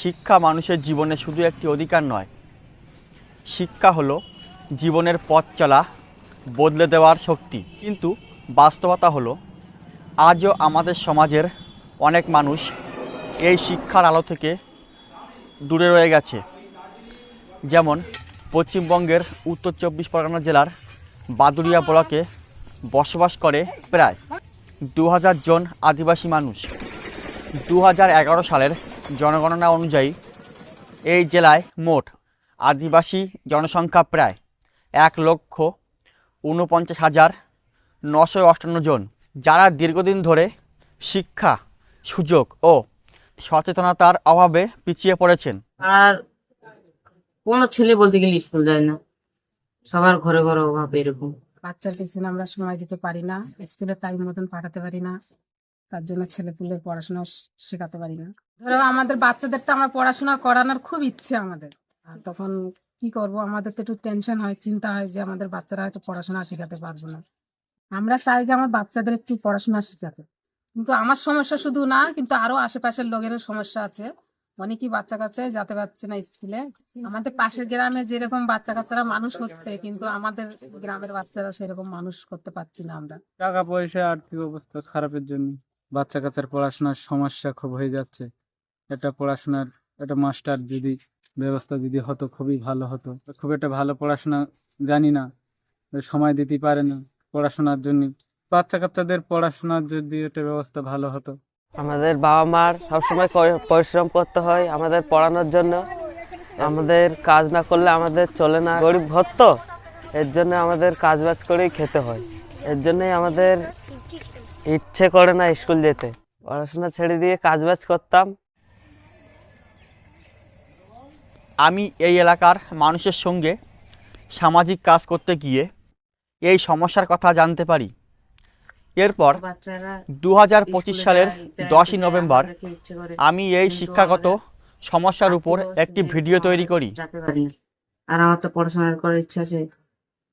শিক্ষা মানুষের জীবনে শুধু একটি অধিকার নয়। শিক্ষা হলো জীবনের পথ চলা, বদলে দেওয়ার শক্তি। কিন্তু বাস্তবতা হলো, আজও আমাদের সমাজের অনেক মানুষ এই শিক্ষার আলো থেকে দূরে রয়ে গেছে। যেমন পশ্চিমবঙ্গের উত্তর চব্বিশ পরগনা জেলার বাদুরিয়া ব্লকে বসবাস করে প্রায় দু হাজার জন আদিবাসী মানুষ। দু সালের জনগণনা অনুযায়ী এই জেলায় মোট আদিবাসী জনসংখ্যা প্রায় এক লক্ষ ঊনপঞ্চাশ হাজার নশো অষ্টান্ন জন যারা দীর্ঘদিন ধরে শিক্ষা সুযোগ ও সচেতনতার অভাবে পিছিয়ে পড়েছেন। আর কোনো ছেলে বলতে গেলে স্কুল যায় না। সবার ঘরে ঘরে অভাব এরকম। বাচ্চার পেছনে আমরা সময় দিতে পারি না স্কুলে টাইম মতন পাঠাতে পারি না। তার জন্য ছেলে পুলের পড়াশোনা শেখাতে পারি না। ধরো আমাদের বাচ্চাদের তো আমার পড়াশোনা করানোর খুব ইচ্ছে আমাদের। আর তখন কি করব? আমাদের তো একটু টেনশন হয়, চিন্তা হয় যে আমাদের বাচ্চারা হয়তো পড়াশোনা শেখাতে পারব না। আমরা চাই যে আমার বাচ্চাদের একটু পড়াশোনা শেখাতে। কিন্তু আমার সমস্যা শুধু না, কিন্তু আরও আশেপাশের লোকেরও সমস্যা আছে। অনেকই বাচ্চা কাচ্চা যেতে পারছে না স্কুলে। আমাদের পাশের গ্রামে যেরকম বাচ্চা কাচ্চারা মানুষ হচ্ছে, কিন্তু আমাদের গ্রামের বাচ্চারা সেরকম মানুষ করতে পারছি না আমরা। টাকা পয়সা, আর্থিক অবস্থা খারাপের জন্য। বাচ্চা কাচ্চার পড়াশোনার সমস্যা খুব হয়ে যাচ্ছে। এটা পড়াশোনার, একটা মাস্টার যদি, ব্যবস্থা যদি হতো, খুবই ভালো হতো। খুব একটা ভালো পড়াশোনা জানি না, সময় দিতে পারে না পড়াশোনার জন্য। বাচ্চা কাচ্চাদের পড়াশোনার যদি একটা ব্যবস্থা ভালো হতো। আমাদের বাবা মার সবসময় পরিশ্রম করতে হয় আমাদের পড়ানোর জন্য। আমাদের কাজ না করলে আমাদের চলে না। গরিব ঘর এর জন্য আমাদের কাজ বাজ করেই খেতে হয়। এর জন্যই আমাদের ইচ্ছে করে না স্কুল যেতে। পড়াশোনা ছেড়ে দিয়ে কাজ বাজ করতাম। আমি এই এলাকার মানুষের সঙ্গে সামাজিক কাজ করতে গিয়ে এই সমস্যার কথা জানতে পারি। এরপর দু হাজার পঁচিশ সালের দশই নভেম্বর আমি এই শিক্ষাগত সমস্যার উপর একটি ভিডিও তৈরি করি। আর আমার তো পড়াশোনা করার ইচ্ছা আছে।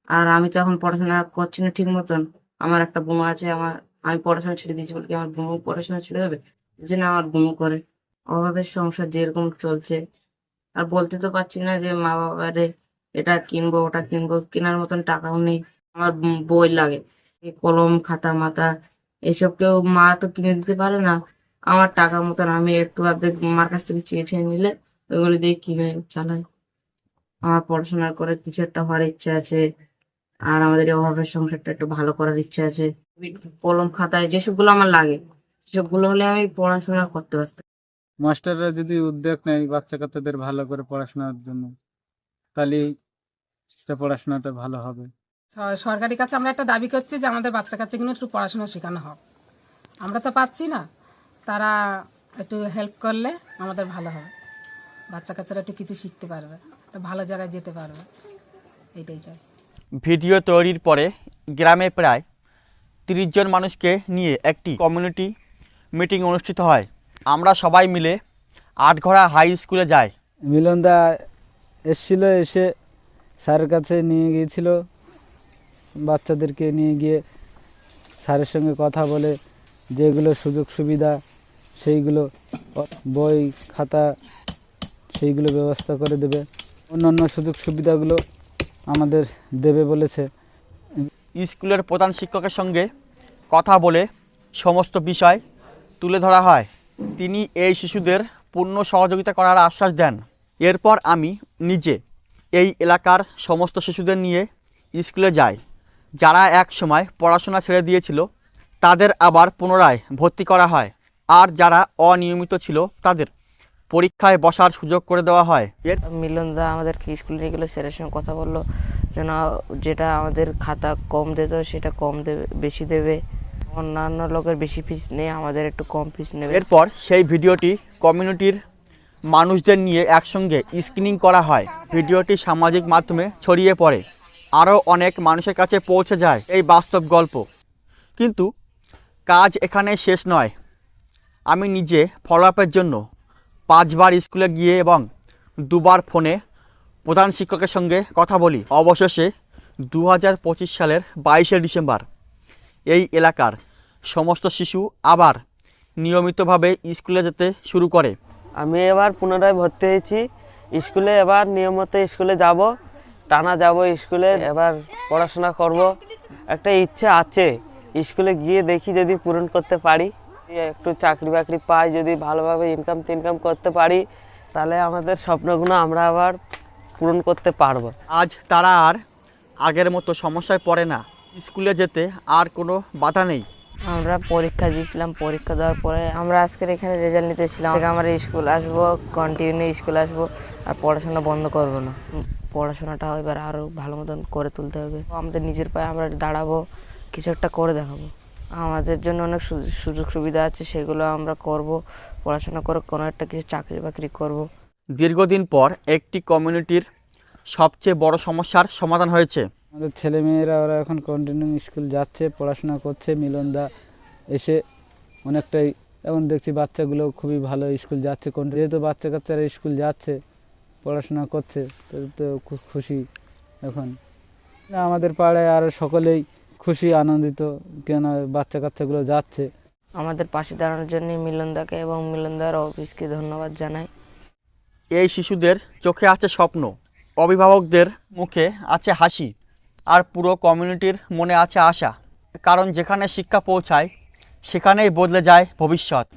আর আমি তো এখন পড়াশোনা করছি না ঠিক মতন। আমার একটা বোমা আছে আমার আমি পড়াশোনা ছেড়ে দিয়েছি বলে কি আমার বোমা পড়াশোনা ছেড়ে দেবে? যে না, আমার বোমা করে। অভাবের সংসার যেরকম চলছে। আর বলতে তো পারছি না যে মা বাবারে এটা কিনবো, ওটা কিনবো, কেনার মতন টাকাও নেই। আমার বই লাগে। কলম, খাতা, মাতা, এসব কেউ মা তো কিনে দিতে পারে না। আমার টাকা মতন আমি একটু অর্ধেক মার কাছ থেকে চেয়ে চেয়ে নিলে ওইগুলো দিয়ে কিনে চালাই আমার পড়াশোনা করে কিছু একটা হওয়ার ইচ্ছা আছে। আর আমাদের অভাবের সংসারটা একটু ভালো করার ইচ্ছা আছে। কলম খাতায় যেসবগুলো আমার লাগে সেসবগুলো হলে আমি পড়াশোনা করতে পারতাম। মাস্টাররা যদি উদ্যোগ নেয় বাচ্চা কাচ্চাদের ভালো করে পড়াশোনার জন্য তাহলে পড়াশোনাটা ভালো হবে। সরকারি কাছে আমরা একটা দাবি করছি যে আমাদের বাচ্চা কাচ্চাগুলো একটু পড়াশোনা শেখানো হোক। আমরা তো পাচ্ছি না। তারা একটু হেল্প করলে আমাদের ভালো হবে। বাচ্চা কাচ্চারা একটু কিছু শিখতে পারবে একটা ভালো জায়গায় যেতে পারবে। এটাই চাই। ভিডিও তৈরির পরে গ্রামে প্রায় তিরিশ জন মানুষকে নিয়ে একটি কমিউনিটি মিটিং অনুষ্ঠিত হয়। আমরা সবাই মিলে আটঘরা হাই স্কুলে যাই। মিলনদা এসছিল, এসে স্যারের কাছে নিয়ে গিয়েছিল। বাচ্চাদেরকে নিয়ে গিয়ে স্যারের সঙ্গে কথা বলে, যেগুলো সুযোগ সুবিধা, সেইগুলো বই, খাতা, সেইগুলো ব্যবস্থা করে দেবে। অন্যান্য সুযোগ সুবিধাগুলো আমাদের দেবে বলেছে। স্কুলের প্রধান শিক্ষকের সঙ্গে কথা বলে সমস্ত বিষয় তুলে ধরা হয়। তিনি এই শিশুদের পূর্ণ সহযোগিতা করার আশ্বাস দেন। এরপর আমি নিজে এই এলাকার সমস্ত শিশুদের নিয়ে স্কুলে যাই। যারা এক সময় পড়াশোনা ছেড়ে দিয়েছিল, তাদের আবার পুনরায় ভর্তি করা হয়। আর যারা অনিয়মিত ছিল, তাদের পরীক্ষায় বসার সুযোগ করে দেওয়া হয়। এর মিলনদা আমাদেরকে স্কুলে নিয়ে গেলো, স্যারের সঙ্গে কথা বলল। যেন যেটা আমাদের খাতা কম দিত সেটা কম দেবে বেশি দেবে। অন্যান্য লোকের বেশি ফিস নেই আমাদের একটু কম ফিস নেবে। এরপর সেই ভিডিওটি কমিউনিটির মানুষদের নিয়ে একসঙ্গে স্ক্রিনিং করা হয়। ভিডিওটি সামাজিক মাধ্যমে ছড়িয়ে পড়ে। আরও অনেক মানুষের কাছে পৌঁছে যায় এই বাস্তব গল্প। কিন্তু কাজ এখানে শেষ নয়। আমি নিজে ফলো আপের জন্য পাঁচবার স্কুলে গিয়ে এবং দুবার ফোনে প্রধান শিক্ষকের সঙ্গে কথা বলি। অবশেষে দু হাজার পঁচিশ সালের বাইশে ডিসেম্বর এই এলাকার সমস্ত শিশু আবার নিয়মিতভাবে স্কুলে যেতে শুরু করে। আমি এবার পুনরায় ভর্তি হয়েছি। স্কুলে এবার নিয়মিত স্কুলে যাব, টানা যাব স্কুলে, এবার পড়াশোনা করব। একটা ইচ্ছে আছে, স্কুলে গিয়ে দেখি যদি পূরণ করতে পারি। একটু চাকরি বাকরি পাই, যদি ভালোভাবে ইনকাম টিনকাম করতে পারি, তাহলে আমাদের স্বপ্নগুলো আমরা আবার পূরণ করতে পারব। আজ তারা আর আগের মতো সমস্যায় পড়ে না। স্কুলে যেতে আর কোনো বাধা নেই। আমরা পরীক্ষা দিয়েছিলাম পরীক্ষা দেওয়ার পরে আমরা আজকের এখানে রেজাল্ট নিতেছিলাম থেকে আমরা স্কুল আসব কন্টিনিউ স্কুল আসব আর পড়াশোনা বন্ধ করব না। পড়াশোনাটা এবার আরও ভালো মতন করে তুলতে হবে। আমাদের নিজের পায়ে আমরা দাঁড়াবো কিছু একটা করে দেখাবো। আমাদের জন্য অনেক সু- সুযোগ সুবিধা আছে সেগুলো আমরা করব। পড়াশোনা করে কোনো একটা কিছু চাকরি বাকরি করব। দীর্ঘদিন পর একটি কমিউনিটির সবচেয়ে বড় সমস্যার সমাধান হয়েছে। আমাদের ছেলে মেয়েরা ওরা এখন কন্টিনিউ স্কুল যাচ্ছে পড়াশোনা করছে মিলনদা এসে অনেকটাই এখন দেখছি বাচ্চাগুলো খুবই ভালো স্কুল যাচ্ছে। কোন যেহেতু বাচ্চা কাচ্চারা স্কুল যাচ্ছে পড়াশোনা করছে তো তো খুব খুশি এখন। আমাদের পাড়ায় আর সকলেই খুশি আনন্দিত কেন বাচ্চা কাচ্চাগুলো যাচ্ছে। আমাদের পাশে দাঁড়ানোর জন্য মিলনদাকে এবং মিলনদার অফিসকে ধন্যবাদ জানাই। এই শিশুদের চোখে আছে স্বপ্ন, অভিভাবকদের মুখে আছে হাসি, আর পুরো কমিউনিটির মনে আছে আশা। কারণ যেখানে শিক্ষা পৌঁছায়, সেখানেই বদলে যায় ভবিষ্যৎ।